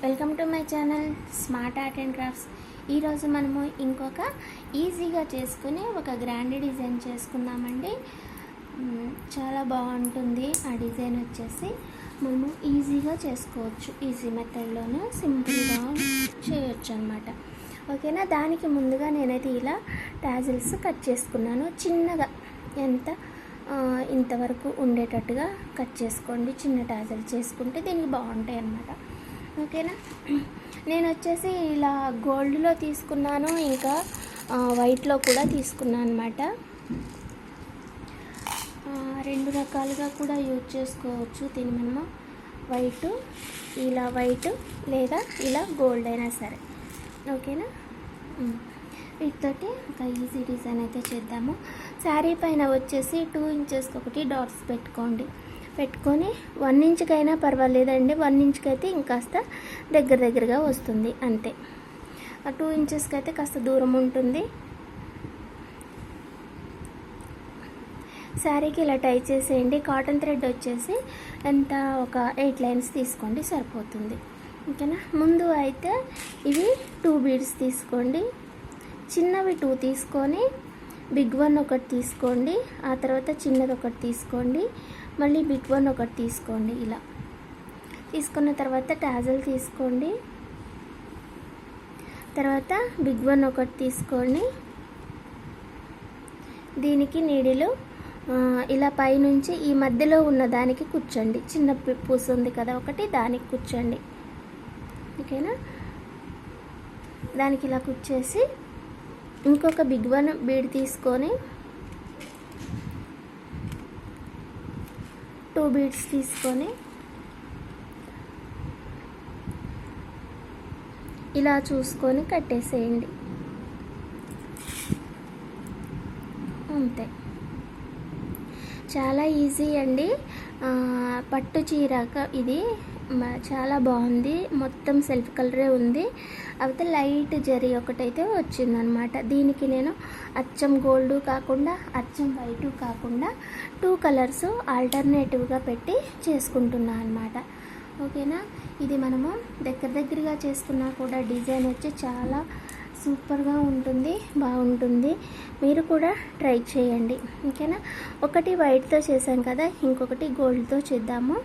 Welcome to my channel smart art and crafts. ఈరోజు మనము ఇంకొక ఈజీగా చేసుకుని ఒక గ్రాండ్ డిజైన్ చేసుకుందామండి. చాలా బాగుంటుంది. ఆ డిజైన్ వచ్చేసి మనము ఈజీగా చేసుకోవచ్చు. ఈజీ మెథడ్లోనే సింపుల్గా చేయొచ్చు అనమాట ఓకేనా? దానికి ముందుగా నేనైతే ఇలా టాజిల్స్ కట్ చేసుకున్నాను. చిన్నగా ఎంత ఇంతవరకు ఉండేటట్టుగా కట్ చేసుకోండి. చిన్న టాజల్ చేసుకుంటే దీనికి బాగుంటాయి అన్నమాట ఓకేనా? నేను వచ్చేసి ఇలా గోల్డ్లో తీసుకున్నాను ఇంకా వైట్లో కూడా తీసుకున్నాను అనమాట రెండు రకాలుగా కూడా యూజ్ చేసుకోవచ్చు దీని మనము. వైట్ ఇలా వైట్ లేదా ఇలా గోల్డ్ అయినా సరే. ఓకేనా? వీటితోటి ఒక ఈజీ డిజైన్ అయితే చేద్దాము. శారీ పైన వచ్చేసి టూ ఇంచెస్కి ఒకటి డాట్స్ పెట్టుకోండి. పెట్టుకొని వన్ ఇంచ్కైనా పర్వాలేదండి. వన్ ఇంచ్కి అయితే ఇంకాస్త దగ్గర దగ్గరగా వస్తుంది. అంతే. ఆ టూ ఇంచెస్కి అయితే కాస్త దూరం ఉంటుంది. శారీకి ఇలా టై చేసేయండి. కాటన్ థ్రెడ్ వచ్చేసి ఎంత ఒక ఎయిట్ లైన్స్ తీసుకోండి సరిపోతుంది. ఓకేనా? ముందు అయితే ఇవి టూ బీడ్స్ తీసుకోండి. చిన్నవి టూ తీసుకొని బిగ్ వన్ ఒకటి తీసుకోండి. ఆ తర్వాత చిన్నది ఒకటి తీసుకోండి. మళ్ళీ బిగ్ వన్ ఒకటి తీసుకోండి ఇలా. తీసుకున్న తర్వాత టాజల్ తీసుకోండి. తర్వాత బిగ్ వన్ ఒకటి తీసుకోండి. దీనికి నీడిలు ఇలా పైనుంచి ఈ మధ్యలో ఉన్న దానికి కూర్చోండి. చిన్న పూస ఉంది కదా ఒకటి దానికి కూర్చోండి. ఓకేనా? దానికి ఇలా కూర్చేసి ఇంకొక బిగ్ వన్ బీడ్ తీసుకొని టూ బీట్స్ తీసుకొని ఇలా చూసుకొని కట్టేసేయండి. అంతే. చాలా ఈజీ అండి. పట్టు చీరాక ఇది చాలా బాగుంది. మొత్తం సెల్ఫ్ కలరే ఉంది. అయితే లైట్ జరీ ఒకటైతే వచ్చిందనమాట. దీనికి నేను అచ్చం గోల్డ్ కాకుండా అచ్చం వైట్ కాకుండా టూ కలర్స్ ఆల్టర్నేటివ్గా పెట్టి చేసుకుంటున్నాను అనమాట. ఓకేనా? ఇది మనము దగ్గర దగ్గరగా చేసుకున్నా కూడా డిజైన్ వచ్చి చాలా సూపర్గా ఉంటుంది బాగుంటుంది. మీరు కూడా ట్రై చేయండి. ఓకేనా? ఒకటి వైట్తో చేసాం కదా ఇంకొకటి గోల్డ్తో చేద్దాము.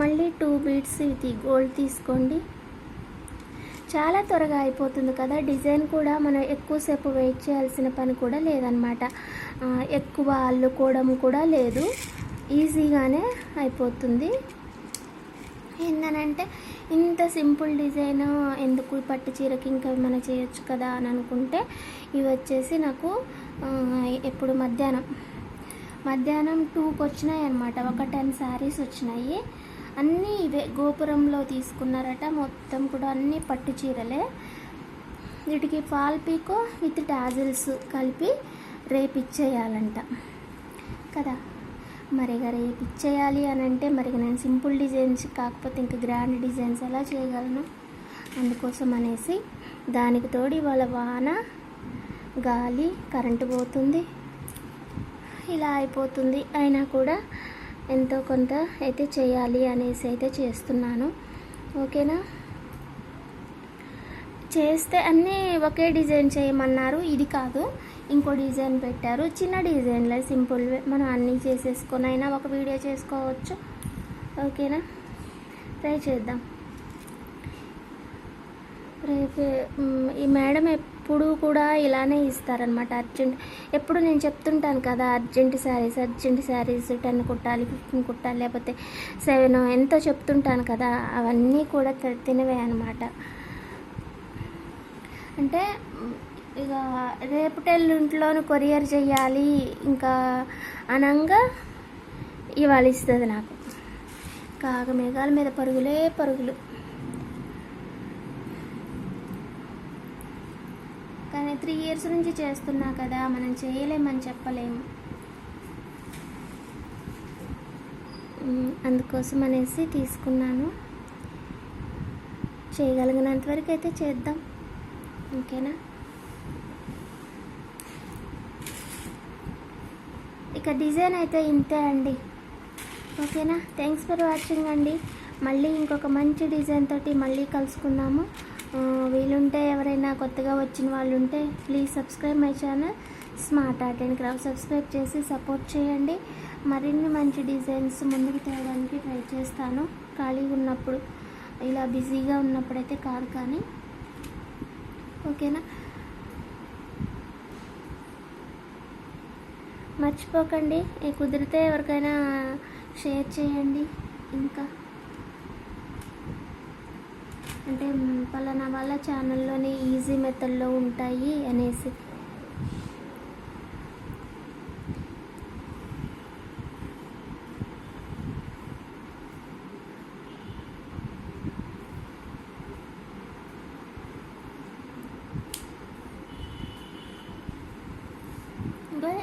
మళ్ళీ టూ బీడ్స్ ఇది గోల్డ్ తీసుకోండి. చాలా త్వరగా అయిపోతుంది కదా డిజైన్ కూడా మనం ఎక్కువసేపు వెయిట్ చేయాల్సిన పని కూడా లేదనమాట ఎక్కువ అల్లుకోవడం కూడా లేదు. ఈజీగానే అయిపోతుంది. ఏందనంటే ఇంత సింపుల్ డిజైన్ ఎందుకు పట్టు చీరకి ఇంకా ఏమైనా చేయొచ్చు కదా అని అనుకుంటే ఇవి వచ్చేసి నాకు ఎప్పుడు మధ్యాహ్నం. మధ్యాహ్నం టూకి వచ్చినాయి అనమాట ఒక టెన్ శారీస్ వచ్చినాయి. అన్నీ ఇవే గోపురంలో తీసుకున్నారట. మొత్తం కూడా అన్నీ పట్టు చీరలే. వీటికి ఫాల్ పీకో విత్ టాజిల్స్ కలిపి రేపు ఇచ్చేయాలంట కదా? మరి గారు ఏ పిక్ ఇచ్చేయాలి అని అంటే మరి నేను సింపుల్ డిజైన్స్ కాకపోతే ఇంకా గ్రాండ్ డిజైన్స్ ఎలా చేయగలను? అందుకోసం అనేసి దానికి తోడు ఇవాళ వాన గాలి కరెంటు పోతుంది. ఇలా అయిపోతుంది. అయినా కూడా ఎంతో కొంత అయితే చేయాలి అనేసి అయితే చేస్తున్నాను. ఓకేనా? చేస్తే అన్నీ ఒకే డిజైన్ చేయమన్నారు. ఇది కాదు. ఇంకో డిజైన్ పెట్టారు. చిన్న డిజైన్లే సింపుల్ మనం అన్నీ చేసేసుకొని అయినా ఒక వీడియో చేసుకోవచ్చు. ఓకేనా? ట్రై చేద్దాం. రేపు ఈ మేడం ఎప్పుడు కూడా ఇలానే ఇస్తారనమాట అర్జెంట్ ఎప్పుడు నేను చెప్తుంటాను కదా urgent sarees urgent sarees ten కుట్టాలి ఫిఫ్టీన్ కుట్టాలి లేకపోతే సెవెన్ ఎంతో చెప్తుంటాను కదా అవన్నీ కూడా తినవే అనమాట అంటే ఇక రేపటెల్లుంట్లోనూ కొరియర్ చేయాలి ఇంకా అనంగా ఇవాళ ఇస్తుంది నాకు. కాగ మేఘాల మీద పరుగులే పరుగులు. కానీ త్రీ ఇయర్స్ నుంచి చేస్తున్నా కదా మనం చేయలేమని చెప్పలేము. అందుకోసం అనేసి తీసుకున్నాను. చేయగలిగినంత వరకు అయితే చేద్దాం. ఓకేనా? ఇక డిజైన్ అయితే ఇంతే అండి. ఓకేనా? థ్యాంక్స్ ఫర్ వాచింగ్ అండి. మళ్ళీ ఇంకొక మంచి డిజైన్ తోటి మళ్ళీ కలుసుకుందాము. వీలుంటే ఎవరైనా కొత్తగా వచ్చిన వాళ్ళు ఉంటే please subscribe my channel smart art and craft subscribe చేసి సపోర్ట్ చేయండి. మరిన్ని మంచి డిజైన్స్ ముందుకు తేవడానికి ట్రై చేస్తాను. ఖాళీగా ఉన్నప్పుడు ఇలా బిజీగా ఉన్నప్పుడైతే కాదు కానీ. ఓకేనా? మర్చిపోకండి. కుదిరితే ఎవరికైనా షేర్ చేయండి. ఇంకా అంటే పలానా వాళ్ళ ఛానల్లోనే ఈజీ మెథడ్లో ఉంటాయి అనేసి.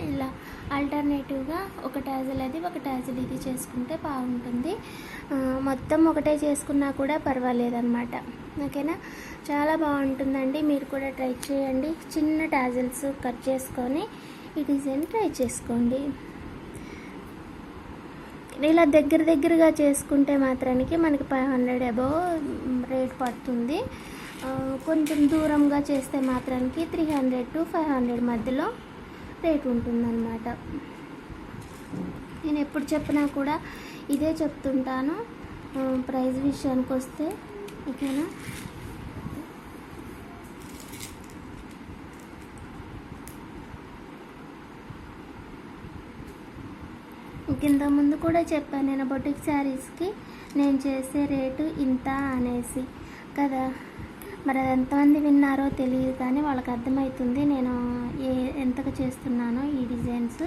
ఇలా. ఆల్టర్నేటివ్గా ఒక టాజిల్ అది ఒక టాజిల్ ఇది చేసుకుంటే బాగుంటుంది. మొత్తం ఒకటే చేసుకున్నా కూడా పర్వాలేదన్నమాట. ఓకేనా? చాలా బాగుంటుందండి. మీరు కూడా ట్రై చేయండి. చిన్న టాజిల్స్ కట్ చేసుకొని ఈ డిజైన్ ట్రై చేసుకోండి. ఇలా దగ్గర దగ్గరగా చేసుకుంటే మాత్రానికి మనకి ఫైవ్ హండ్రెడ్ అబవ్ రేట్ పడుతుంది. కొంచెం దూరంగా చేస్తే మాత్రానికి three hundred to five hundred మధ్యలో రేట్ ఉంటుందన్నమాట. నేను ఎప్పుడు చెప్పినా కూడా ఇదే చెప్తుంటాను. ప్రైజ్ విషయానికి వస్తే ఓకేనా? కింద ముందు కూడా చెప్పాను నేను బొటిక్ శారీస్కి నేను చేసే రేటు ఇంత అనేసి కదా? మరి అది ఎంతమంది విన్నారో తెలియదు కానీ వాళ్ళకి అర్థమవుతుంది నేను ఏ ఎంతకు చేస్తున్నానో ఈ డిజైన్స్.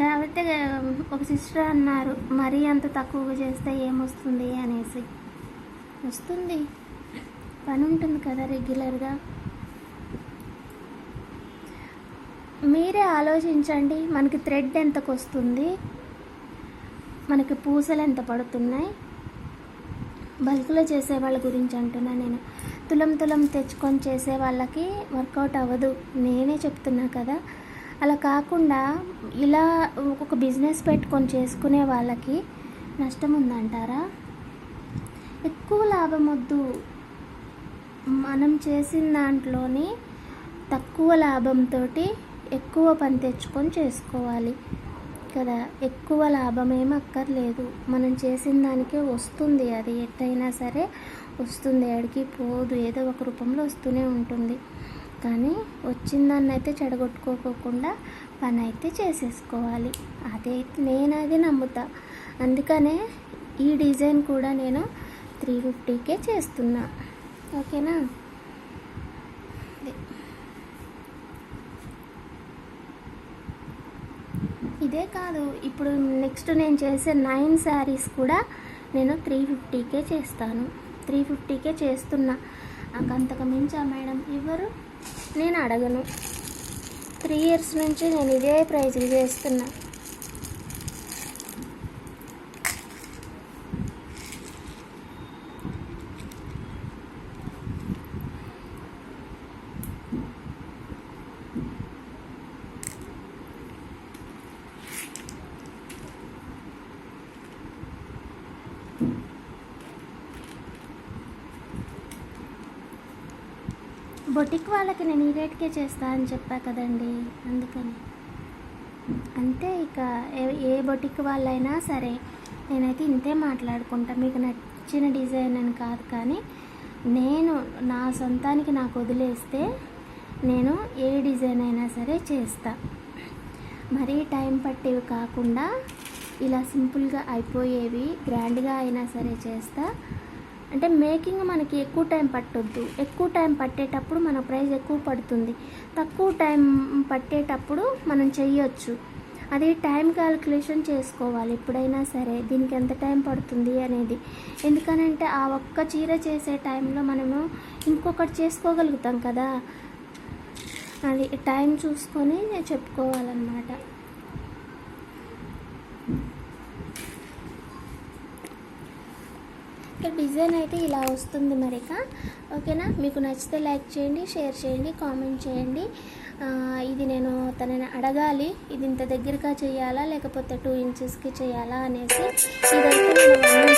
కాకపోతే ఒక సిస్టర్ అన్నారు మరీ అంత తక్కువగా చేస్తే ఏమొస్తుంది? అనేసి. వస్తుంది. పని ఉంటుంది కదా రెగ్యులర్గా. మీరే ఆలోచించండి మనకి థ్రెడ్ ఎంతకు వస్తుంది మనకి పూసలు ఎంత పడుతున్నాయి? బల్క్లో చేసే వాళ్ళ గురించి అంటున్నా నేను. తులం తులం తెచ్చుకొని చేసే వాళ్ళకి వర్కౌట్ అవ్వదు. నేనే చెప్తున్నా కదా. అలా కాకుండా ఇలా ఒక బిజినెస్ పెట్టుకొని చేసుకునే వాళ్ళకి నష్టం ఉందంటారా? ఎక్కువ లాభం వద్దు. మనం చేసిన దాంట్లోని తక్కువ లాభంతో ఎక్కువ పని తెచ్చుకొని చేసుకోవాలి. కదా ఎక్కువ లాభం అక్కర్లేదు. మనం చేసిన దానికే వస్తుంది. అది ఎట్టయినా సరే వస్తుంది. అడిగి పోదు. ఏదో ఒక రూపంలో వస్తూనే ఉంటుంది. కానీ వచ్చిన దాన్ని అయితే చెడగొట్టుకోకుండా పని అయితే చేసేసుకోవాలి. అదే నేను అది నమ్ముతా. అందుకనే ఈ డిజైన్ కూడా నేను త్రీ ఫిఫ్టీకే చేస్తున్నా. ఓకేనా? ఇదే కాదు ఇప్పుడు నెక్స్ట్ నేను చేసే నైన్ శారీస్ కూడా నేను త్రీ ఫిఫ్టీకే చేస్తాను. త్రీ ఫిఫ్టీకే చేస్తున్నా. నాకు అంతకు మించా మేడం ఇవ్వరు నేను అడగను. త్రీ ఇయర్స్ నుంచి నేను ఇదే ప్రైజ్కి చేస్తున్నా. బొటిక్ వాళ్ళకి నేను ఈ రేట్కే చేస్తా అని చెప్పా కదండి అందుకని. అంతే ఇక ఏ ఏ బొటిక్ వాళ్ళైనా సరే నేనైతే ఇంతే మాట్లాడుకుంటా. మీకు నచ్చిన డిజైన్ అని కాదు కానీ నేను నా సొంతానికి నాకు వదిలేస్తే నేను ఏ డిజైన్ అయినా సరే చేస్తా. మరీ టైం పట్టేవి కాకుండా ఇలా సింపుల్గా అయిపోయేవి గ్రాండ్గా అయినా సరే చేస్తా. అంటే మేకింగ్ మనకి ఎక్కువ టైం పట్టొద్దు. ఎక్కువ టైం పట్టేటప్పుడు మన ప్రైస్ ఎక్కువ పడుతుంది. తక్కువ టైం పట్టేటప్పుడు మనం చెయ్యొచ్చు. అది టైం క్యాలిక్యులేషన్ చేసుకోవాలి ఎప్పుడైనా సరే. దీనికి ఎంత టైం పడుతుంది అనేది. ఎందుకనంటే ఆ ఒక్క చీర చేసే టైంలో మనము ఇంకొకటి చేసుకోగలుగుతాం కదా. అది టైం చూసుకొని చెప్పుకోవాలన్నమాట. ఇక డిజైన్ అయితే ఇలా వస్తుంది మరిక. ఓకేనా? మీకు నచ్చితే లైక్ చేయండి షేర్ చేయండి కామెంట్ చేయండి. ఇది నేను తనని అడగాలి ఇది ఇంత దగ్గరగా చేయాలా లేకపోతే టూ ఇంచెస్కి చేయాలా అనేసి. ఇదైతే నేను